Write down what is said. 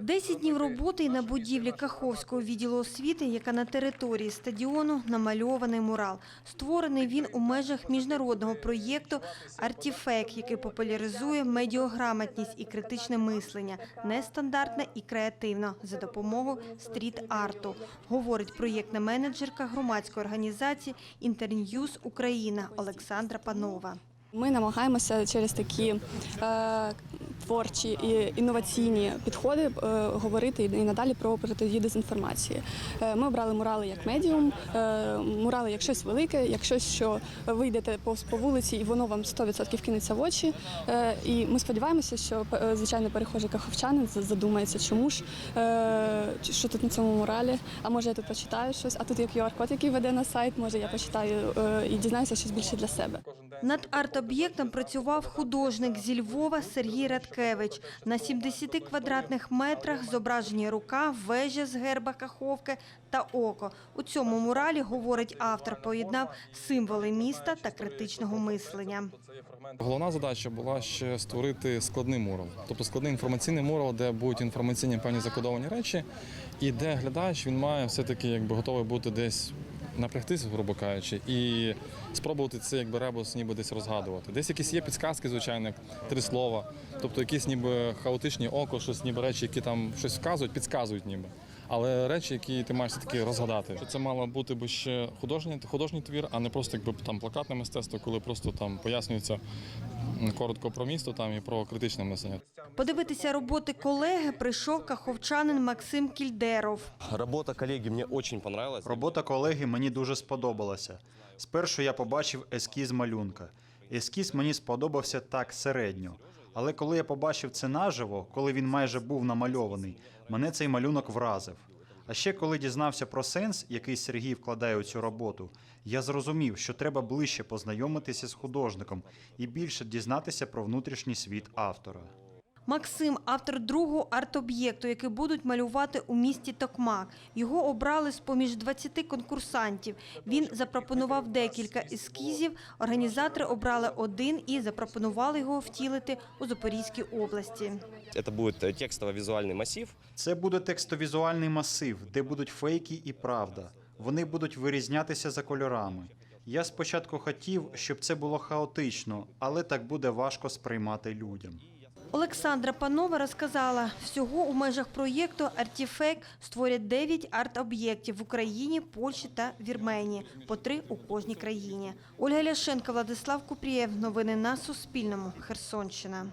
Десять днів роботи і на будівлі Каховського відділу освіти, яка на території стадіону намальований мурал. Створений він у межах міжнародного проєкту «Артіфек», який популяризує медіограмотність і критичне мислення, нестандартне і креативно за допомогою стріт-арту, говорить проєктна менеджерка громадської організації «Інтерньюз Україна» Олександра Панова. Ми намагаємося через такі е, творчі і інноваційні підходи е, говорити і надалі про протидію дезінформації. Е, ми обрали мурали як медіум, е, мурали як щось велике, як щось, що ви йдете по, вулиці, і воно вам 100% кинеться в очі. І ми сподіваємося, що звичайно перехожий каховчанин задумається, чому ж що тут на цьому муралі. А може я тут почитаю щось, а тут є QR-код, який веде на сайт. Може я почитаю і дізнаюся щось більше для себе. Над арт-об'єктом працював художник зі Львова Сергій Радкевич. На 70 квадратних метрах зображені рука, вежа з герба Каховки та око. У цьому муралі, говорить автор, поєднав символи міста та критичного мислення. Головна задача була ще створити складний мурал, тобто складний інформаційний мурал, де будуть інформаційні певні закодовані речі, і де глядач він має все-таки якби готовий бути десь напрягтись, грубо кажучи, і спробувати це якби ребус ніби десь розгадувати. Десь якісь є підсказки, звичайно, три слова, тобто якісь ніби хаотичні око, щось ніби речі, які там щось вказують, підказують ніби. Але речі, які ти маєш все-таки розгадати. Що Це мало бути би ще художній, художній твір, а не просто якби там плакатне мистецтво, коли просто там пояснюється коротко про місто там і про критичне мислення. Подивитися роботи колеги прийшов каховчанин Максим Кільдеров. Работа коллеги мне очень понравилась. Робота колеги мені дуже сподобалася. Спершу я побачив ескіз малюнка. Ескіз мені сподобався так середньо. Але коли я побачив це наживо, коли він майже був намальований, мене цей малюнок вразив. А ще коли дізнався про сенс, який Сергій вкладає у цю роботу, я зрозумів, що треба ближче познайомитися з художником і більше дізнатися про внутрішній світ автора. Максим – автор другого арт-об'єкту, який будуть малювати у місті Токмак. Його обрали з-поміж 20 конкурсантів. Він запропонував декілька ескізів. Організатори обрали один і запропонували його втілити у Запорізькій області. Это будет э, текстово-визуальный массив. Це буде текстовізуальний масив, де будуть фейки і правда. Вони будуть вирізнятися за кольорами. Я спочатку хотів, щоб це було хаотично, але так буде важко сприймати людям. Олександра Панова розказала, всього у межах проєкту «Артіфек» створять 9 арт-об'єктів в Україні, Польщі та Вірменії, по три у кожній країні. Ольга Ляшенко, Владислав Купрієв. Новини на Суспільному. Херсонщина.